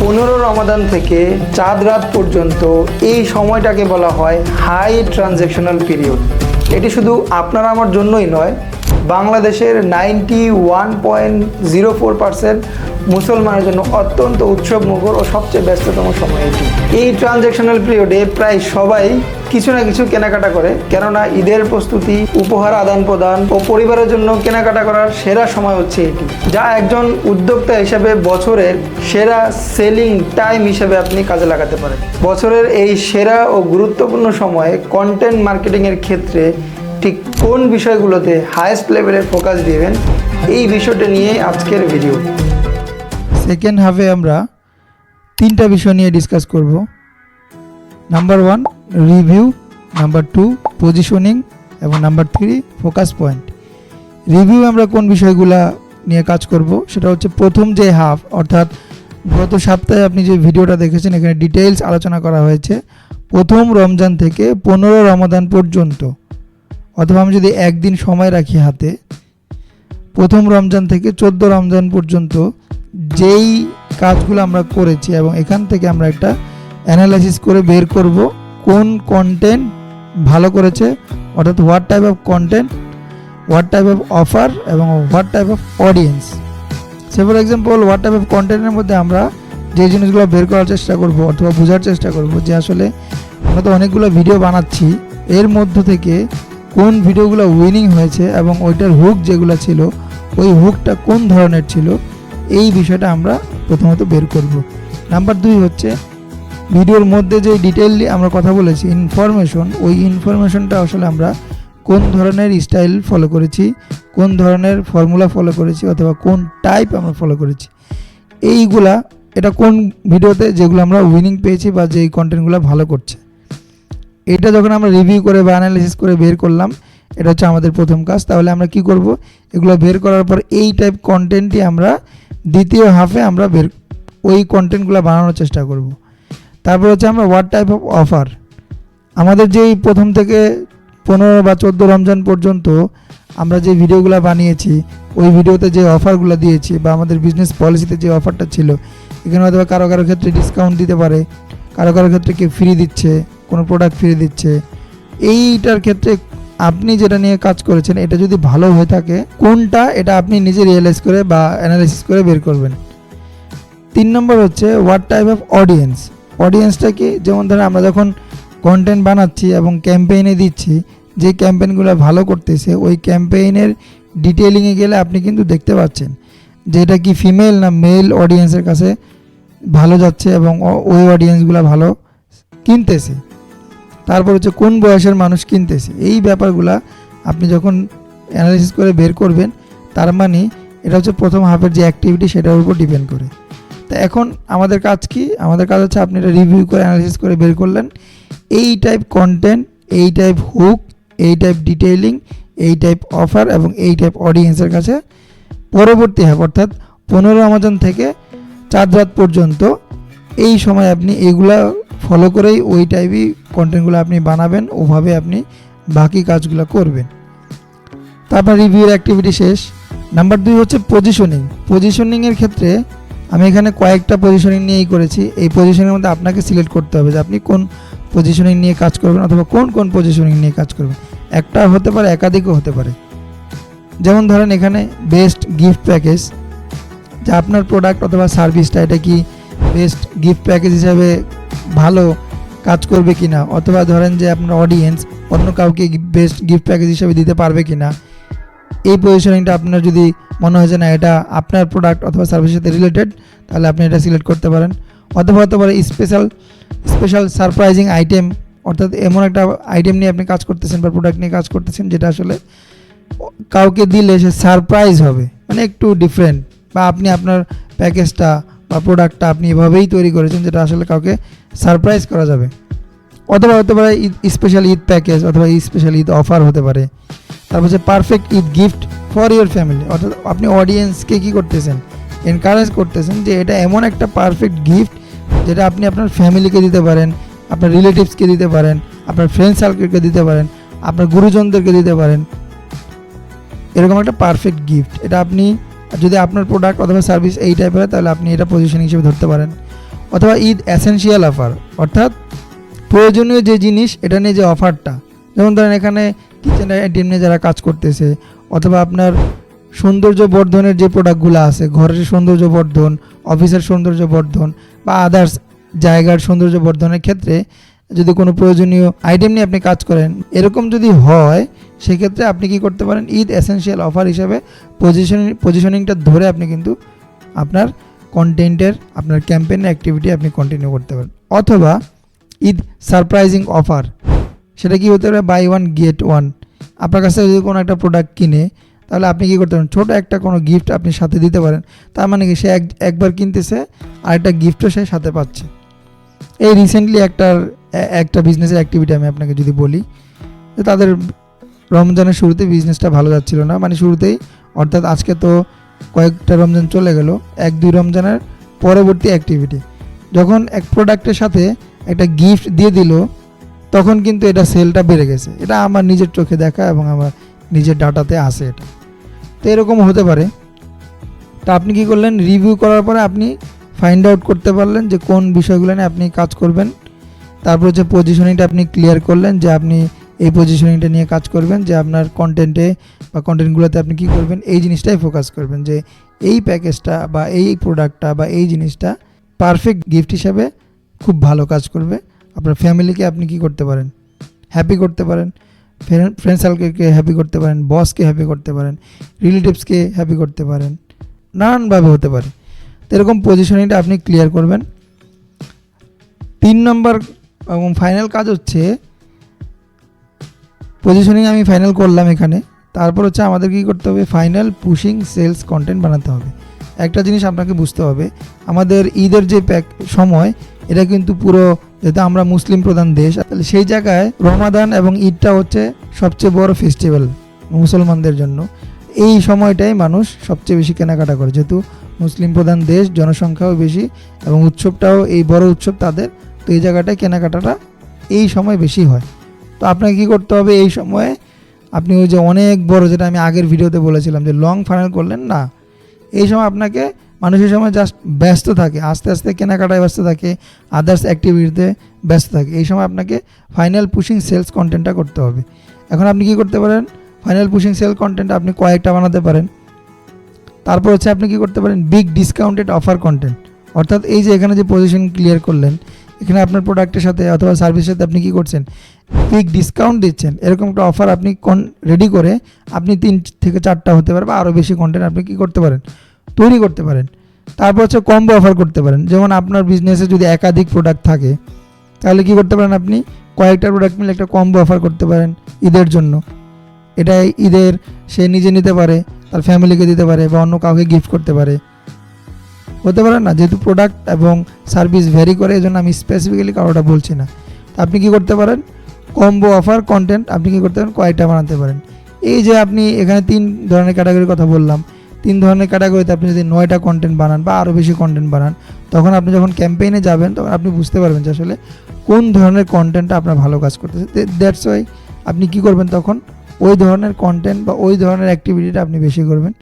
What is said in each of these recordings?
পনেরো রমাদান থেকে চাঁদ রাত পর্যন্ত এই সময়টাকে বলা হয় হাই ট্রানজ্যাকশনাল পিরিয়ড এটি শুধু আপনার আমার জন্যই নয় বাংলাদেশের ninety one point zero four percent মুসলমানের জন্য অত্যন্ত উৎসব মুখর ও সবচেয়ে ব্যস্ততম সময় এটি। এই ট্রানজ্যাকশনাল পিরিয়ডে প্রায় সবাই কিছু না কিছু কেনাকাটা করে, কেননা ঈদের প্রস্তুতি, উপহার আদান প্রদান ও পরিবারের জন্য কেনাকাটা করার সেরা সময় হচ্ছে এটি, যা একজন উদ্যোক্তা হিসেবে বছরের সেরা সেলিং টাইম হিসেবে আপনি কাজে লাগাতে পারেন। বছরের এই সেরা ও গুরুত্বপূর্ণ সময়ে কন্টেন্ট মার্কেটিংয়ের ক্ষেত্রে ঠিক কোন বিষয়গুলোতে হায়েস্ট লেভেলের ফোকাস দিবেন, এই বিষয়টা নিয়ে আজকের ভিডিও সেকেন্ড হাফে আমরা তিনটা বিষয় নিয়ে ডিসকাস করব। Number one review number two positioning এবং number three focus point review আমরা কোন বিষয়গুলা নিয়ে কাজ করব, সেটা হচ্ছে প্রথম যে হাফ অর্থাৎ গত সপ্তাহে আপনি যে ভিডিওটা দেখেছেন, এখানে ডিটেইলস আলোচনা করা হয়েছে। প্রথম রমজান থেকে পনেরো রমাদান পর্যন্ত। অথবা আমি যদি একদিন সময় রাখি হাতে, প্রথম রমজান থেকে চোদ্দ রমজান পর্যন্ত যেই কাজগুলো আমরা করেছি এবং এখান থেকে আমরা একটা অ্যানালাইসিস করে বের করব, কোন কন্টেন্ট ভালো করেছে, অর্থাৎ what type of content what type of offer এবং what type of audience say for example what type of কন্টেন্টের মধ্যে আমরা যে জিনিসগুলো বের করার চেষ্টা করব অথবা বোঝার চেষ্টা করব যে আসলে আমরা তো অনেকগুলো ভিডিও বানাচ্ছি, এর মধ্য থেকে কোন ভিডিওগুলো উইনিং হয়েছে এবং ওইটার হুক যেগুলো ছিল, ওই হুকটা কোন ধরনের ছিল, এই বিষয়টা আমরা প্রথমত বের করব। নাম্বার দুই হচ্ছে, ভিডিওর মধ্যে যে ডিটেইললি আমরা কথা বলেছি ইনফরমেশন ওই ইনফরমেশনটা আসলে আমরা কোন ধরনের স্টাইল ফলো করেছি, কোন ধরনের ফর্মুলা ফলো করেছি, অথবা কোন টাইপ আমরা ফলো করেছি। এইগুলা, এটা কোন ভিডিওতে যেগুলো আমরা উইনিং পেয়েছি বা যেই কন্টেন্টগুলো ভালো করছে। এটা যখন আমরা রিভিউ করে বা অ্যানালিসিস করে বের করলাম, এটা হচ্ছে আমাদের প্রথম কাজ। তাহলে আমরা কি করব? এগুলো বের করার পর এই টাইপ কন্টেন্টই আমরা দ্বিতীয় হাফে আমরা বের, ওই কন্টেন্টগুলো বানানোর চেষ্টা করব। তারপর হচ্ছে আমরা হোয়াট টাইপ অফ অফার আমাদের যেই প্রথম থেকে পনেরো বা চোদ্দ রমজান পর্যন্ত আমরা যে ভিডিওগুলো বানিয়েছি, ওই ভিডিওতে যে অফারগুলো দিয়েছি বা আমাদের বিজনেস পলিসিতে যে অফারটা ছিল, এখানে হয়তো কারও কারও ক্ষেত্রে ডিসকাউন্ট দিতে পারে, কারও কারও ক্ষেত্রে কেউ ফ্রি দিচ্ছে। কোনো প্রোডাক্ট ফিরে দিচ্ছে। এইটার ক্ষেত্রে আপনি যেটা নিয়ে কাজ করেছেন, এটা যদি ভালো হয়ে থাকে, কোনটা এটা আপনি নিজে রিয়েলাইজ করে বা অ্যানালাইসিস করে বের করবেন। তিন নম্বর হচ্ছে হোয়াট টাইপ অফ অডিয়েন্স অডিয়েন্সটা কি? যেমন ধরেন আমরা যখন কন্টেন্ট বানাচ্ছি এবং ক্যাম্পেইনে দিচ্ছি, যে ক্যাম্পেইনগুলো ভালো করতেছে, ওই ক্যাম্পেইনের ডিটেলিংয়ে গেলে আপনি কিন্তু দেখতে পাচ্ছেন যে এটা কি ফিমেল না মেল অডিয়েন্সের কাছে ভালো যাচ্ছে এবং ওই অডিয়েন্সগুলো ভালো কিনতেছে। তারপর হচ্ছে কোন বয়সের মানুষ কিনতেছে? এই ব্যাপারগুলা আপনি যখন অ্যানালিসিস করে বের করবেন, তার মানে এটা হচ্ছে প্রথম হাফের যে অ্যাক্টিভিটি সেটার উপর ডিপেন্ড করে। তো এখন আমাদের কাজ কি? আমাদের কাজ হচ্ছে আপনি এটা রিভিউ করে অ্যানালিসিস করে বের করলেন। এই টাইপ কন্টেন্ট এই টাইপ হুক এই টাইপ ডিটেইলিং এই টাইপ অফার এবং এই টাইপ অডিয়েন্সের কাছে পরবর্তী হাফ অর্থাৎ পনেরো আমাজন থেকে চার রাত পর্যন্ত এই সময় আপনি এইগুলা ফলো করেই ওই টাইপই কন্টেন্টগুলো আপনি বানাবেন, ওভাবে আপনি বাকি কাজগুলো করবেন। তারপর রিভিউর অ্যাক্টিভিটি শেষ। নাম্বার দুই হচ্ছে পজিশনিং পজিশনিংয়ের ক্ষেত্রে আমি এখানে কয়েকটা পজিশনিং নিয়েই করেছি। এই পজিশনের মধ্যে আপনাকে সিলেক্ট করতে হবে যে আপনি কোন পজিশনিং নিয়ে কাজ করবেন অথবা কোন কোন পজিশনিং নিয়ে কাজ করবেন। একটা হতে পারে, একাধিকও হতে পারে। যেমন ধরেন এখানে বেস্ট গিফট প্যাকেজ যা আপনার প্রোডাক্ট অথবা সার্ভিসটা এটা কি বেস্ট গিফট প্যাকেজ হিসাবে ভালো কাজ করবে কি না অথবা ধরেন যে আপনার অডিয়েন্স অন্য কাউকে বেস্ট গিফট প্যাকেজ হিসেবে দিতে পারবে কি না এই পজিশনিংটা আপনার যদি মনে হয় যে না, এটা আপনার প্রোডাক্ট অথবা সার্ভিসের সাথে রিলেটেড তাহলে আপনি এটা সিলেক্ট করতে পারেন। অথবা হতে পারে স্পেশাল স্পেশাল সারপ্রাইজিং আইটেম অর্থাৎ এমন একটা আইটেম নিয়ে আপনি কাজ করতেছেন বা প্রোডাক্ট নিয়ে কাজ করতেছেন, যেটা আসলে কাউকে দিলে সে সারপ্রাইজ হবে। মানে একটু ডিফারেন্ট বা আপনি আপনার প্যাকেজটা বা প্রোডাক্টটা আপনি এভাবেই তৈরি করেছেন যেটা আসলে কাউকে সারপ্রাইজ করা যাবে। অথবা হতে পারে ঈদ স্পেশাল ঈদ প্যাকেজ অথবা স্পেশাল ঈদ অফার হতে পারে। তারপর হচ্ছে perfect Eid gift for your family অর্থাৎ আপনি অডিয়েন্সকে কী করতেছেন? এনকারেজ করতেছেন যে এটা এমন একটা পারফেক্ট গিফট যেটা আপনি আপনার ফ্যামিলিকে দিতে পারেন, আপনার রিলেটিভসকে দিতে পারেন, আপনার ফ্রেন্ড সার্কেলকে দিতে পারেন, আপনার গুরুজনদেরকে দিতে পারেন। এরকম একটা পারফেক্ট গিফট এটা আপনি যদি আপনার প্রোডাক্ট অথবা সার্ভিস এই টাইপের হয়, তাহলে আপনি এটা পজিশন হিসেবে ধরতে পারেন। অথবা ঈদ অ্যাসেনশিয়াল অফার অর্থাৎ প্রয়োজনীয় যে জিনিস, এটা নিয়ে যে অফারটা যেমন ধরেন এখানে কিচেন আইটেম নিয়ে যারা কাজ করতেছে, অথবা আপনার সৌন্দর্য বর্ধনের যে প্রোডাক্টগুলো আছে, ঘরের সৌন্দর্য বর্ধন অফিসের সৌন্দর্য বর্ধন বা আদার্স জায়গার সৌন্দর্য বর্ধনের ক্ষেত্রে যদি কোনো প্রয়োজনীয় আইটেম নিয়ে আপনি কাজ করেন, এরকম যদি হয়, সেক্ষেত্রে আপনি কি করতে পারেন? ঈদ এসেনশিয়াল অফার হিসাবে পজিশনিং পজিশনিংটা ধরে আপনি কিন্তু আপনার কন্টেন্টের আপনার ক্যাম্পেইন অ্যাক্টিভিটি আপনি কন্টিনিউ করতে পারেন। অথবা ঈদ সারপ্রাইজিং অফার সেটা কি হতে পারে? বাই ওয়ান গেট ওয়ান আপনার কাছে যদি কোনো একটা প্রোডাক্ট কিনে, তাহলে আপনি কি করতে পারেন? ছোটো একটা কোনো গিফট আপনি সাথে দিতে পারেন। তার মানে কি, সে এক, একবার কিনতেছে আর একটা গিফটও সে সাথে পাচ্ছে। এই রিসেন্টলি একটার একটা বিজনেসের অ্যাক্টিভিটি আমি আপনাকে যদি বলি, যে তাদের রমজানের শুরুতে বিজনেসটা ভালো যাচ্ছিল না। মানে শুরুতেই, অর্থাৎ আজকে তো কয়েকটা রমজান চলে গেল, এক দুই রমজানের পরবর্তী অ্যাক্টিভিটি যখন এক প্রোডাক্টের সাথে একটা গিফট দিয়ে দিল, তখন কিন্তু এটা সেলটা বেড়ে গেছে। এটা আমার নিজের চোখে দেখা এবং আমার নিজের ডাটাতে আসে এটা। তো এরকম হতে পারে। তা আপনি কি করলেন? রিভিউ করার পরে আপনি ফাইন্ড আউট করতে পারলেন যে কোন বিষয়গুলো নিয়ে আপনি কাজ করবেন। তারপর হচ্ছে পজিশনিংটা আপনি ক্লিয়ার করলেন যে আপনি এই পজিশনিংটা নিয়ে কাজ করবেন, যে আপনার কন্টেন্টে বা কন্টেন্টগুলোতে আপনি কি করবেন, এই জিনিসটাই ফোকাস করবেন যে এই প্যাকেজটা বা এই প্রোডাক্টটা বা এই জিনিসটা পারফেক্ট গিফট হিসাবে খুব ভালো কাজ করবে। আপনার ফ্যামিলিকে আপনি কি করতে পারেন? হ্যাপি করতে পারেন। ফ্রেন্ড সার্কেলকে হ্যাপি করতে পারেন। বসকে হ্যাপি করতে পারেন। রিলেটিভসকে হ্যাপি করতে পারেন। নানানভাবে হতে পারে। তো এরকম পজিশনিংটা আপনি ক্লিয়ার করবেন। তিন নম্বর এবং ফাইনাল কাজ হচ্ছে পজিশনিং আমি ফাইনাল করলাম এখানে, তারপর হচ্ছে আমাদের কী করতে হবে? ফাইনাল পুশিং সেলস কন্টেন্ট বানাতে হবে। একটা জিনিস আপনাকে বুঝতে হবে, আমাদের ঈদের যে প্যাক সময়, এটা কিন্তু পুরো যেহেতু আমরা মুসলিম প্রধান দেশ, তাহলে সেই জায়গায় রমাদান এবং ঈদটা হচ্ছে সবচেয়ে বড় ফেস্টিভ্যাল মুসলমানদের জন্য। এই সময়টাই মানুষ সবচেয়ে বেশি কেনাকাটা করে, যেহেতু মুসলিম প্রধান দেশ, জনসংখ্যাও বেশি এবং উৎসবটাও এই বড় উৎসব তাদের। তো এই জায়গাটায় কেনাকাটাটা এই সময় বেশি হয়। তো আপনাকে কী করতে হবে এই সময়ে? আপনি ওই যে অনেক বড় যেটা আমি আগের ভিডিওতে বলেছিলাম যে লং ফাইনাল করলেন না। এই সময় আপনাকে মানুষের সময় জাস্ট ব্যস্ত থাকে, আস্তে আস্তে কেনাকাটায় ব্যস্ত থাকে আদার্স অ্যাক্টিভিটিতে ব্যস্ত থাকে। এই সময় আপনাকে ফাইনাল পুশিং সেলস কন্টেন্টটা করতে হবে। এখন আপনি কি করতে পারেন? ফাইনাল পুশিং সেল কন্টেন্ট আপনি কয়েকটা বানাতে পারেন। তারপর হচ্ছে আপনি কি করতে পারেন? বিগ ডিসকাউন্টেড অফার কন্টেন্ট অর্থাৎ এই যে এখানে যে পজিশন ক্লিয়ার করলেন, এখানে আপনার প্রোডাক্টের সাথে অথবা সার্ভিসের সাথে আপনি কি করছেন? বিগ ডিসকাউন্ট দিচ্ছেন। এরকম একটা অফার আপনি কন রেডি করে আপনি তিন থেকে চারটা হতে পারে বা আরও বেশি কন্টেন্ট আপনি কি করতে পারেন? তৈরি করতে পারেন। তারপর হচ্ছে কম্বো অফার করতে পারেন। যেমন আপনার বিজনেসে যদি একাধিক প্রোডাক্ট থাকে, তাহলে কি করতে পারেন আপনি? কয়েকটা প্রোডাক্ট মিলে একটা কম্বো অফার করতে পারেন ঈদের জন্য। এটা ঈদের, সে নিজে নিতে পারে। তার ফ্যামিলিকে দিতে পারে বা অন্য কাউকে গিফট করতে পারে। হতে পারে না, যেহেতু প্রোডাক্ট এবং সার্ভিস ভ্যারি করে এই জন্য আমি স্পেসিফিক্যালি কারোটা বলছি না। আপনি কি করতে পারেন? কম্বো অফার কন্টেন্ট আপনি কি করতে পারেন? কয়েকটা বানাতে পারেন। এই যে আপনি এখানে তিন ধরনের ক্যাটাগরির কথা বললাম, তিন ধরনের ক্যাটাগরিতে আপনি যদি নয়টা কন্টেন্ট বানান বা আরও বেশি কন্টেন্ট বানান, তখন আপনি যখন ক্যাম্পেইনে যাবেন, তখন আপনি বুঝতে পারবেন যে আসলে কোন ধরনের কন্টেন্টটা আপনার ভালো কাজ করতেছে। দ্যাটস ওয়াই আপনি কি করবেন তখন ওই ধরনের কন্টেন্ট বা ওই ধরনের অ্যাক্টিভিটিটা আপনি বেশি করবেন।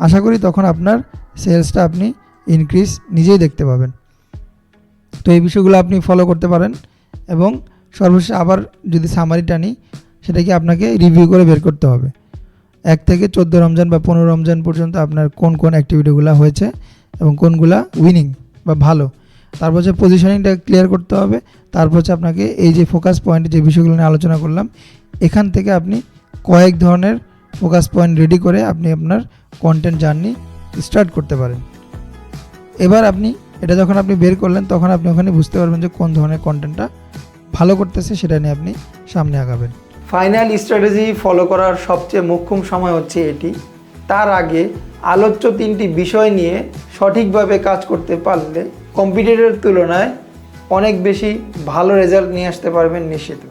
আশা করি তখন আপনার সেলসটা আপনি ইনক্রিজ নিজেই দেখতে পাবেন। তো এই বিষয়গুলো আপনি ফলো করতে পারেন এবং সর্বশেষ আবার যদি সামারি টানি সেটাকে আপনাকে রিভিউ করে বের করতে হবে। এক থেকে চোদ্দ রমজান বা পনেরো রমজান পর্যন্ত আপনার কোন কোন অ্যাক্টিভিটিগুলো হয়েছে এবং কোনগুলা উইনিং বা ভালো, তারপর হচ্ছে পজিশনিংটা ক্লিয়ার করতে হবে, তারপর হচ্ছে আপনাকে এই যে ফোকাস পয়েন্ট যে বিষয়গুলো নিয়ে আলোচনা করলাম এখান থেকে আপনি কয়েক ধরনের ফোকাস পয়েন্ট রেডি করে আপনি আপনার কন্টেন্ট জার্নি স্টার্ট করতে পারেন। এবার আপনি, এটা যখন আপনি বের করলেন, তখন আপনি ওখানে বুঝতে পারবেন যে কোন ধরনের কন্টেন্টটা ভালো করতেছে, সেটা নিয়ে আপনি সামনে আগাবেন। ফাইনাল স্ট্র্যাটেজি ফলো করার সবচেয়ে মুখ্যম সময় হচ্ছে এটি। তার আগে আলোচ্য তিনটি বিষয় নিয়ে সঠিকভাবে কাজ করতে পারলে কম্পিটিটরের তুলনায় অনেক বেশি ভালো রেজাল্ট নিয়ে আসতে পারবেন নিশ্চিত।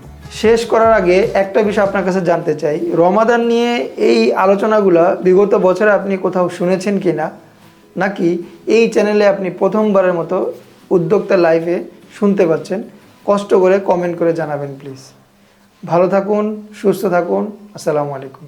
শেষ করার আগে একটা বিষয় আপনার কাছে জানতে চাই। রমাদান নিয়ে এই আলোচনাগুলো বিগত বছরে আপনি কোথাও শুনেছেন কি না নাকি এই চ্যানেলে আপনি প্রথমবারের মতো উদ্যোক্তা লাইভে শুনতে পাচ্ছেন? কষ্ট করে কমেন্ট করে জানাবেন প্লিজ ভালো থাকুন, সুস্থ থাকুন। আসসালামু আলাইকুম।